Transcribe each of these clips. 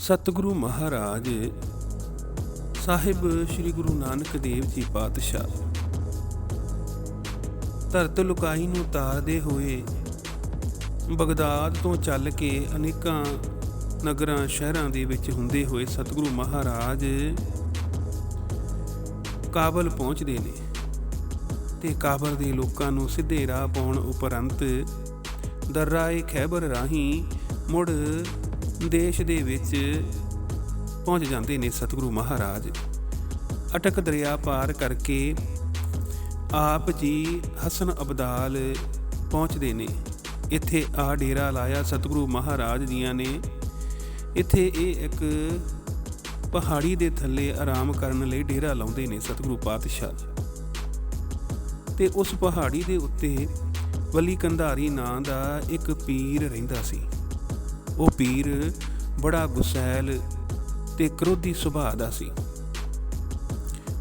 ਸਤਿਗੁਰੂ ਮਹਾਰਾਜ, ਸਾਹਿਬ ਸ੍ਰੀ ਗੁਰੂ ਨਾਨਕ ਦੇਵ ਜੀ ਪਾਤਸ਼ਾਹ। ਧਰਤ ਲੁਕਾਈ ਨੂੰ ਤਾਰਦੇ ਹੋਏ ਬਗਦਾਦ ਤੋਂ ਚੱਲ ਕੇ ਅਨੇਕਾਂ ਨਗਰਾਂ, ਸ਼ਹਿਰਾਂ ਦੇ ਵਿੱਚ ਹੁੰਦੇ ਹੋਏ ਸਤਿਗੁਰੂ ਮਹਾਰਾਜ ਕਾਬਲ ਪਹੁੰਚਦੇ ਨੇ ਤੇ ਕਾਬਲ ਦੇ ਲੋਕਾਂ ਨੂੰ ਸਿੱਧੇ ਰਾਹ ਪਾਉਣ ਉਪਰੰਤ ਦਰਰਾਏ ਖੈਬਰ ਰਾਹੀਂ ਮੁੜ ਦੇਸ਼ ਦੇ ਵਿੱਚ ਪਹੁੰਚ ਜਾਂਦੇ ਨੇ ਸਤਿਗੁਰੂ ਮਹਾਰਾਜ। ਅਟਕ ਦਰਿਆ ਪਾਰ ਕਰਕੇ ਆਪ ਜੀ ਹਸਨ ਅਬਦਾਲ ਪਹੁੰਚਦੇ ਨੇ। ਇੱਥੇ ਆ ਡੇਰਾ ਲਾਇਆ ਸਤਿਗੁਰੂ ਮਹਾਰਾਜ ਜੀਆਂ ਨੇ। ਇੱਥੇ ਇਹ ਇੱਕ ਪਹਾੜੀ ਦੇ ਥੱਲੇ ਆਰਾਮ ਕਰਨ ਲਈ ਡੇਰਾ ਲਾਉਂਦੇ ਨੇ ਸਤਿਗੁਰੂ ਪਾਤਸ਼ਾਹ। ਤੇ ਉਸ ਪਹਾੜੀ ਦੇ ਉੱਤੇ ਵਲੀ ਕੰਧਾਰੀ ਨਾਂ ਦਾ ਇੱਕ ਪੀਰ ਰਹਿੰਦਾ ਸੀ। ਉਹ ਪੀਰ ਬੜਾ ਗੁਸੈਲ ਤੇ ਕ੍ਰੋਧੀ ਸੁਭਾਅ ਦਾ ਸੀ।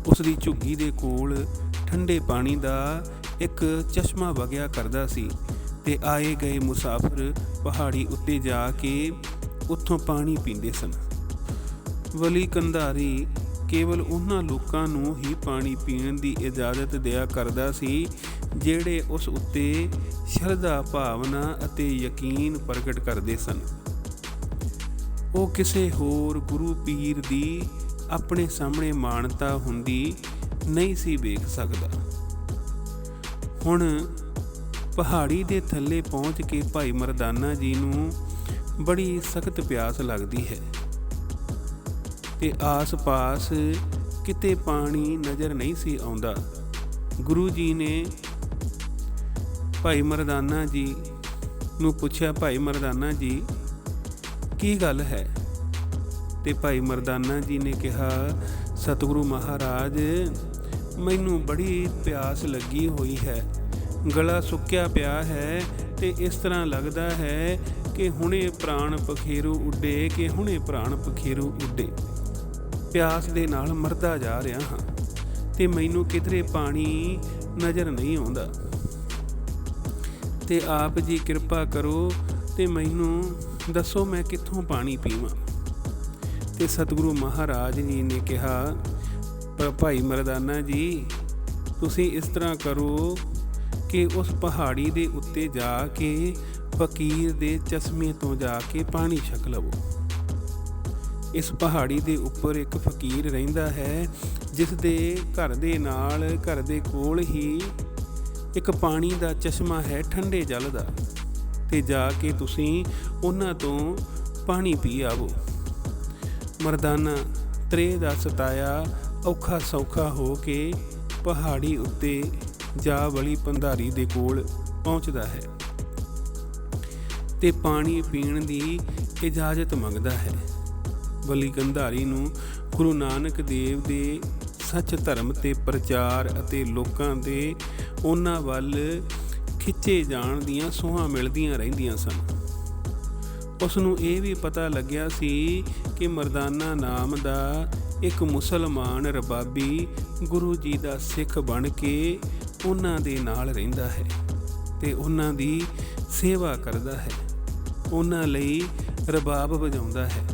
ਉਸ ਦੀ ਝੁੱਗੀ ਦੇ ਕੋਲ ਠੰਡੇ ਪਾਣੀ ਦਾ ਇੱਕ ਚਸ਼ਮਾ ਵਗਿਆ ਕਰਦਾ ਸੀ ਤੇ ਆਏ ਗਏ ਮੁਸਾਫਰ ਪਹਾੜੀ ਉੱਤੇ ਜਾ ਕੇ ਉੱਥੋਂ ਪਾਣੀ ਪੀਂਦੇ ਸਨ। ਵਲੀ ਕੰਧਾਰੀ ਕੇਵਲ ਉਹਨਾਂ ਲੋਕਾਂ ਨੂੰ ਹੀ ਪਾਣੀ ਪੀਣ ਦੀ ਇਜਾਜ਼ਤ ਦਿਆ ਕਰਦਾ ਸੀ, ਜਿਹੜੇ ਉਸ ਉੱਤੇ ਸ਼ਰਧਾ, ਭਾਵਨਾ ਅਤੇ ਯਕੀਨ ਪ੍ਰਗਟ ਕਰਦੇ ਸਨ। ਉਹ ਕਿਸੇ ਹੋਰ ਗੁਰੂ ਪੀਰ ਦੀ ਆਪਣੇ ਸਾਹਮਣੇ ਮਾਨਤਾ ਹੁੰਦੀ ਨਹੀਂ ਸੀ ਵੇਖ ਸਕਦਾ। ਹੁਣ ਪਹਾੜੀ ਦੇ ਥੱਲੇ ਪਹੁੰਚ ਕੇ ਭਾਈ ਮਰਦਾਨਾ ਜੀ ਨੂੰ ਬੜੀ ਸਖਤ ਪਿਆਸ ਲੱਗਦੀ ਹੈ ਤੇ ਆਸ-ਪਾਸ ਕਿਤੇ ਪਾਣੀ ਨਜ਼ਰ ਨਹੀਂ ਸੀ ਆਉਂਦਾ। ਗੁਰੂ ਜੀ ਨੇ ਭਾਈ ਮਰਦਾਨਾ ਜੀ ਨੂੰ ਪੁੱਛਿਆ, ਭਾਈ ਮਰਦਾਨਾ ਜੀ ਕੀ ਗੱਲ ਹੈ? ਤੇ ਭਾਈ ਮਰਦਾਨਾ ਜੀ ਨੇ ਕਿਹਾ, ਸਤਿਗੁਰੂ ਮਹਾਰਾਜ, ਮੈਨੂੰ ਬੜੀ ਪਿਆਸ ਲੱਗੀ ਹੋਈ ਹੈ। ਗਲਾ ਸੁੱਕਿਆ ਪਿਆ ਹੈ ਤੇ ਇਸ ਤਰ੍ਹਾਂ ਲੱਗਦਾ ਹੈ ਕਿ ਹੁਣੇ ਪ੍ਰਾਣ ਪਖੇਰੂ ਉੱਡੇ, ਕਿ ਹੁਣੇ ਪ੍ਰਾਣ ਪਖੇਰੂ ਉੱਡੇ। ਪਿਆਸ ਦੇ ਨਾਲ ਮਰਦਾ ਜਾ ਰਿਹਾ ਹਾਂ ਤੇ ਮੈਨੂੰ ਕਿਧਰੇ ਪਾਣੀ ਨਜ਼ਰ ਨਹੀਂ ਆਉਂਦਾ। ਤੇ ਆਪ ਜੀ ਕਿਰਪਾ ਕਰੋ ਤੇ ਮੈਨੂੰ ਦੱਸੋ ਮੈਂ ਕਿੱਥੋਂ ਪਾਣੀ ਪੀਵਾਂ? ਤੇ ਸਤਿਗੁਰੂ ਮਹਾਰਾਜ ਜੀ ਨੇ ਕਿਹਾ ਭਾਈ ਮਰਦਾਨਾ ਜੀ, ਤੁਸੀਂ ਇਸ ਤਰ੍ਹਾਂ ਕਰੋ ਕਿ ਉਸ ਪਹਾੜੀ ਦੇ ਉੱਤੇ ਜਾ ਕੇ ਫਕੀਰ ਦੇ ਚਸ਼ਮੇ ਤੋਂ ਜਾ ਕੇ ਪਾਣੀ ਛਕ ਲਵੋ। ਇਸ ਪਹਾੜੀ ਦੇ ਉੱਪਰ ਇੱਕ ਫਕੀਰ ਰਹਿੰਦਾ ਹੈ, ਜਿਸ ਦੇ ਘਰ ਦੇ ਨਾਲ ਘਰ ਦੇ ਕੋਲ ਹੀ ਇੱਕ ਪਾਣੀ ਦਾ ਚਸ਼ਮਾ ਹੈ, ਠੰਡੇ ਜਲ ਦਾ। ਤੇ ਜਾ ਕੇ ਤੁਸੀਂ ਉਹਨਾਂ ਤੋਂ ਪਾਣੀ ਪੀ ਆਵੋ। ਮਰਦਾਨਾ ਤਰੇ ਦਾ ਸਤਾਇਆ, ਔਖਾ ਸੌਖਾ ਹੋ ਕੇ ਪਹਾੜੀ ਉੱਤੇ ਜਾ ਵਲੀ ਪੰਧਾਰੀ ਦੇ ਕੋਲ ਪਹੁੰਚਦਾ ਹੈ ਤੇ ਪਾਣੀ ਪੀਣ ਦੀ ਇਜਾਜ਼ਤ ਮੰਗਦਾ ਹੈ। ਬਲੀ ਗੰਧਾਰੀ ਨੂੰ ਗੁਰੂ ਨਾਨਕ ਦੇਵ ਦੇ ਸੱਚ ਧਰਮ ਤੇ ਪ੍ਰਚਾਰ ਅਤੇ ਲੋਕਾਂ ਦੇ ਉਹਨਾਂ ਵੱਲ ਖਿੱਚੇ ਜਾਣ ਦੀਆਂ ਸੋਹਾਂ ਮਿਲਦੀਆਂ ਰਹਿੰਦੀਆਂ ਸਨ। ਉਸ ਨੂੰ ਇਹ ਵੀ ਪਤਾ ਲੱਗਿਆ ਸੀ ਕਿ ਮਰਦਾਨਾ ਨਾਮ ਦਾ ਇੱਕ ਮੁਸਲਮਾਨ ਰਬਾਬੀ ਗੁਰੂ ਜੀ ਦਾ ਸਿੱਖ ਬਣ ਕੇ ਉਹਨਾਂ ਦੇ ਨਾਲ ਰਹਿੰਦਾ ਹੈ ਤੇ ਉਹਨਾਂ ਦੀ ਸੇਵਾ ਕਰਦਾ ਹੈ। ਉਹਨਾਂ ਲਈ ਰਬਾਬ ਵਜਾਉਂਦਾ ਹੈ।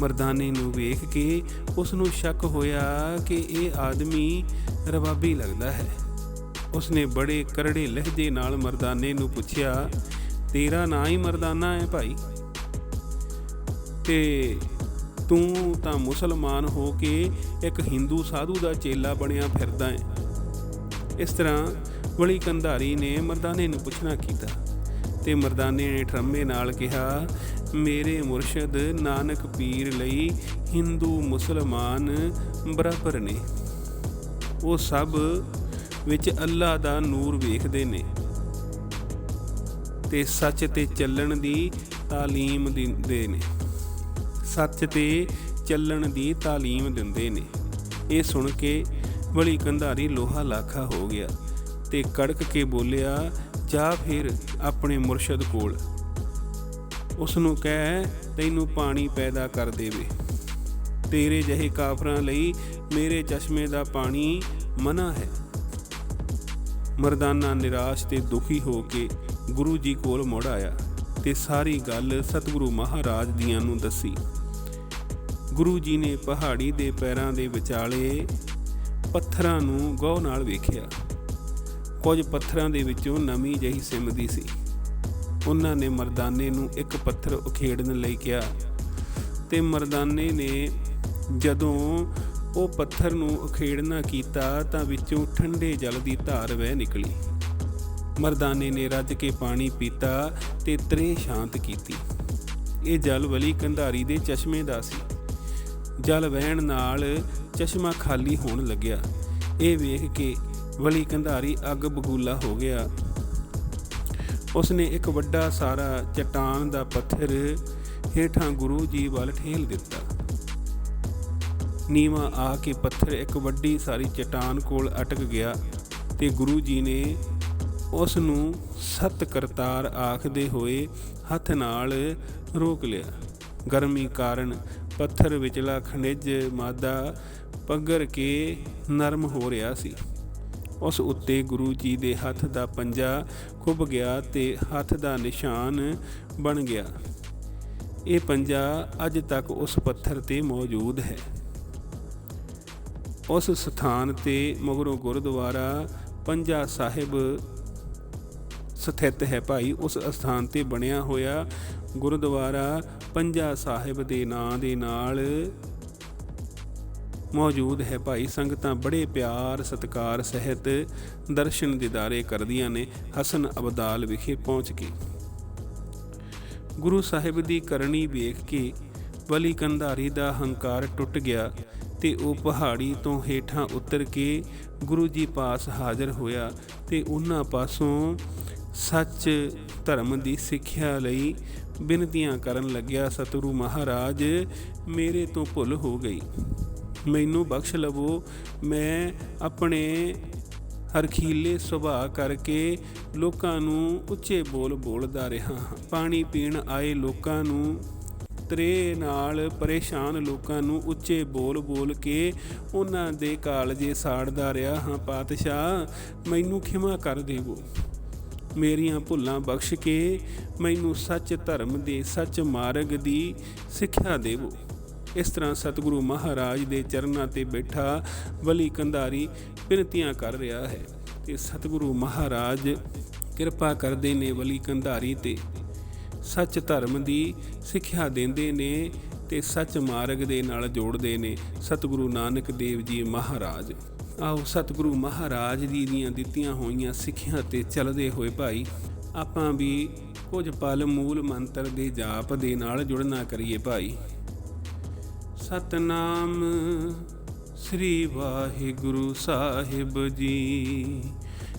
ਮਰਦਾਨੇ ਨੂੰ ਵੇਖ ਕੇ ਉਸ ਨੂੰ ਸ਼ੱਕ ਹੋਇਆ ਕਿ ਇਹ ਆਦਮੀ ਰਬਾਬੀ ਲੱਗਦਾ ਹੈ। ਉਸਨੇ ਬੜੇ ਕਰੜੇ ਲਹਿਜੇ ਨਾਲ ਮਰਦਾਨੇ ਨੂੰ ਪੁੱਛਿਆ, ਤੇਰਾ ਨਾਂ ਹੀ ਮਰਦਾਨਾ ਹੈ ਭਾਈ? ਤੇ ਤੂੰ ਤਾਂ ਮੁਸਲਮਾਨ ਹੋ ਕੇ ਇੱਕ ਹਿੰਦੂ ਸਾਧੂ ਦਾ ਚੇਲਾ ਬਣਿਆ ਫਿਰਦਾ ਹੈ ਇਸ ਤਰ੍ਹਾਂ ਵਲੀ ਕੰਧਾਰੀ ਨੇ ਮਰਦਾਨੇ ਨੂੰ ਪੁੱਛਣਾ ਕੀਤਾ ਤੇ ਮਰਦਾਨੇ ਨੇ ਠਰਮੇ ਨਾਲ ਕਿਹਾ, ਮੇਰੇ ਮੁਰਸ਼ਿਦ ਨਾਨਕ ਪੀਰ ਲਈ ਹਿੰਦੂ ਮੁਸਲਮਾਨ ਬਰਾਬਰ ਨੇ। ਉਹ ਸਭ ਵਿੱਚ ਅੱਲਾ ਦਾ ਨੂਰ ਵੇਖਦੇ ਨੇ ਤੇ ਸੱਚ ਤੇ ਚੱਲਣ ਦੀ ਤਾਲੀਮ ਦਿੰਦੇ ਨੇ। ਸੱਚ ਤੇ ਚੱਲਣ ਦੀ ਤਾਲੀਮ ਦਿੰਦੇ ਨੇ। ਇਹ ਸੁਣ ਕੇ ਬਲੀ ਕੰਧਾਰੀ ਲੋਹਾ ਲਾਖਾ ਹੋ ਗਿਆ ਤੇ ਕੜਕ ਕੇ ਬੋਲਿਆ, ਜਾ ਫਿਰ ਆਪਣੇ ਮੁਰਸ਼ਦ ਕੋਲ। ਉਸ ਨੂੰ ਕਹਿ, ਤੈਨੂੰ ਪਾਣੀ ਪੈਦਾ ਕਰ ਦੇਵੇ। ਤੇਰੇ ਜਿਹੇ ਕਾਫਰਾਂ ਲਈ ਮੇਰੇ ਚਸ਼ਮੇ ਦਾ ਪਾਣੀ ਮਨਾ ਹੈ। ਮਰਦਾਨਾ ਨਿਰਾਸ਼ ਤੇ ਦੁਖੀ ਹੋ ਕੇ ਗੁਰੂ ਜੀ ਕੋਲ ਮੁੜ ਆਇਆ ਤੇ ਸਾਰੀ ਗੱਲ ਸਤਿਗੁਰੂ ਮਹਾਰਾਜ ਦੀਆਂ ਨੂੰ ਦੱਸੀ। ਗੁਰੂ ਜੀ ਨੇ ਪਹਾੜੀ ਦੇ ਪੈਰਾਂ ਦੇ ਵਿਚਾਲੇ ਪੱਥਰਾਂ ਨੂੰ ਗੌਰ ਨਾਲ ਵੇਖਿਆ। ਕੁਝ ਪੱਥਰਾਂ ਦੇ ਵਿੱਚੋਂ ਨਵੀਂ ਜਹੀ ਸਿਮਦੀ ਸੀ। ਉਹਨਾਂ ਨੇ ਮਰਦਾਨੇ ਨੂੰ ਇੱਕ ਪੱਥਰ ਉਖੇੜਨ ਲਈ ਕਿਹਾ ਤੇ ਮਰਦਾਨੇ ਨੇ ਜਦੋਂ ਉਹ ਪੱਥਰ ਨੂੰ ਉਖੇੜਨਾ ਕੀਤਾ ਤਾਂ ਵਿੱਚੋਂ ਠੰਡੇ ਜਲ ਦੀ ਧਾਰ ਵਹਿ ਨਿਕਲੀ। ਮਰਦਾਨੇ ਨੇ ਰੱਜ ਕੇ ਪਾਣੀ ਪੀਤਾ ਤੇ ਤ੍ਰੇ ਸ਼ਾਂਤ ਕੀਤੀ। ਇਹ ਜਲ ਵਲੀ ਕੰਧਾਰੀ ਦੇ ਚਸ਼ਮੇ ਦਾ ਸੀ। ਜਲ ਵਹਿਣ ਨਾਲ ਚਸ਼ਮਾ ਖਾਲੀ ਹੋਣ ਲੱਗਿਆ। ਇਹ ਵੇਖ ਕੇ ਵਲੀ ਕੰਧਾਰੀ ਅੱਗ ਬਗੂਲਾ ਹੋ ਗਿਆ। ਉਸਨੇ ਇੱਕ ਵੱਡਾ ਸਾਰਾ ਚਟਾਨ ਦਾ ਪੱਥਰ ਹੇਠਾਂ ਗੁਰੂ ਜੀ ਵੱਲ ਠੇਲ ਦਿੱਤਾ। ਨੀਵਾ ਆ ਕੇ ਪੱਥਰ ਇੱਕ ਵੱਡੀ ਸਾਰੀ ਚਟਾਨ ਕੋਲ ਅਟਕ ਗਿਆ ਤੇ ਗੁਰੂ ਜੀ ਨੇ ਉਸ ਨੂੰ ਸਤ ਕਰਤਾਰ ਆਖਦੇ ਹੋਏ ਹੱਥ ਨਾਲ ਰੋਕ ਲਿਆ। ਗਰਮੀ ਕਾਰਨ ਪੱਥਰ ਵਿਚਲਾ ਖਣਿਜ ਮਾਦਾ ਪੱਗਰ ਕੇ ਨਰਮ ਹੋ ਰਿਹਾ ਸੀ। ਉਸ ਉੱਤੇ ਗੁਰੂ ਜੀ ਦੇ ਹੱਥ ਦਾ ਪੰਜਾ ਖੁੱਭ ਗਿਆ ਤੇ ਹੱਥ ਦਾ ਨਿਸ਼ਾਨ ਬਣ ਗਿਆ। ਇਹ ਪੰਜਾ ਅੱਜ ਤੱਕ ਉਸ ਪੱਥਰ ਤੇ ਮੌਜੂਦ ਹੈ। ਉਸ ਸਥਾਨ ਤੇ ਮਗਰੋਂ ਗੁਰਦੁਆਰਾ ਪੰਜਾ ਸਾਹਿਬ ਸਥਿਤ ਹੈ। ਭਾਈ, ਉਸ ਸਥਾਨ ਤੇ ਬਣਿਆ ਹੋਇਆ ਗੁਰਦੁਆਰਾ ਪੰਜਾ ਸਾਹਿਬ ਦੇ ਨਾਂ ਦੇ ਨਾਲ ਮੌਜੂਦ ਹੈ। ਭਾਈ, ਸੰਗਤਾਂ ਬੜੇ ਪਿਆਰ, ਸਤਿਕਾਰ, ਸਹਿਤ ਦਰਸ਼ਨ ਦਿਦਾਰੇ ਕਰਦੀਆਂ ਨੇ। ਹਸਨ ਅਬਦਾਲ ਵਿਖੇ ਪਹੁੰਚ ਕੇ ਗੁਰੂ ਸਾਹਿਬ ਦੀ ਕਰਨੀ ਵੇਖ ਕੇ ਬਲੀ ਕੰਧਾਰੀ ਦਾ ਹੰਕਾਰ ਟੁੱਟ ਗਿਆ। ਤੇ ਉਹ ਪਹਾੜੀ ਤੋਂ ਹੇਠਾਂ ਉਤਰ ਕੇ ਗੁਰੂ ਜੀ ਪਾਸ ਹਾਜ਼ਰ ਹੋਇਆ ਤੇ ਉਹਨਾਂ ਪਾਸੋਂ ਸੱਚ ਧਰਮ ਦੀ ਸਿੱਖਿਆ ਲਈ ਬੇਨਤੀਆਂ ਕਰਨ ਲੱਗਿਆ, ਸਤਿਗੁਰੂ ਮਹਾਰਾਜ, ਮੇਰੇ ਤੋਂ ਭੁੱਲ ਹੋ ਗਈ। ਮੈਨੂੰ ਬਖਸ਼ ਲਵੋ। ਮੈਂ ਆਪਣੇ ਹਰਖੀਲੇ ਸੁਭਾਅ ਕਰਕੇ ਲੋਕਾਂ ਨੂੰ ਉੱਚੇ ਬੋਲ ਬੋਲਦਾ ਰਿਹਾ ਹਾਂ। ਪਾਣੀ ਪੀਣ ਆਏ ਲੋਕਾਂ ਨੂੰ ਤਰੇ ਨਾਲ ਪਰੇਸ਼ਾਨ ਲੋਕਾਂ ਨੂੰ ਉੱਚੇ ਬੋਲ ਬੋਲ ਕੇ ਉਹਨਾਂ ਦੇ ਕਾਲਜੇ ਸਾੜਦਾ ਰਿਹਾ, ਹਾਂ ਪਾਤਸ਼ਾਹ, ਮੈਨੂੰ ਖਿਮਾ ਕਰ ਦੇਵੋ। ਮੇਰੀਆਂ ਭੁੱਲਾਂ ਬਖਸ਼ ਕੇ ਮੈਨੂੰ ਸੱਚ ਧਰਮ ਦੇ ਸੱਚ ਮਾਰਗ ਦੀ ਸਿੱਖਿਆ ਦੇਵੋ। ਇਸ ਤਰ੍ਹਾਂ ਸਤਿਗੁਰੂ ਮਹਾਰਾਜ ਦੇ ਚਰਨਾਂ ਤੇ ਬੈਠਾ ਵਲੀ ਕੰਧਾਰੀ ਬਿਨਤੀਆਂ ਕਰ ਰਿਹਾ ਹੈ ਤੇ ਸਤਿਗੁਰੂ ਮਹਾਰਾਜ ਕਿਰਪਾ ਕਰਦੇ ਨੇ ਵਲੀ ਕੰਧਾਰੀ ਤੇ। ਸੱਚ ਧਰਮ ਦੀ ਸਿੱਖਿਆ ਦਿੰਦੇ ਨੇ ਤੇ ਸੱਚ ਮਾਰਗ ਦੇ ਨਾਲ ਜੋੜਦੇ ਨੇ ਸਤਿਗੁਰੂ ਨਾਨਕ ਦੇਵ ਜੀ ਮਹਾਰਾਜ। ਆਓ ਸਤਿਗੁਰੂ ਮਹਾਰਾਜ ਜੀ ਦੀਆਂ ਦਿੱਤੀਆਂ ਹੋਈਆਂ ਸਿੱਖਿਆ ਤੇ ਚੱਲਦੇ ਹੋਏ ਭਾਈ, ਆਪਾਂ ਵੀ ਕੁਝ ਪਲ ਮੂਲ ਮੰਤਰ ਦੇ ਜਾਪ ਦੇ ਨਾਲ ਜੁੜਨਾ ਕਰੀਏ ਭਾਈ। ਸਤਨਾਮ ਸ੍ਰੀ ਵਾਹਿਗੁਰੂ ਸਾਹਿਬ ਜੀ।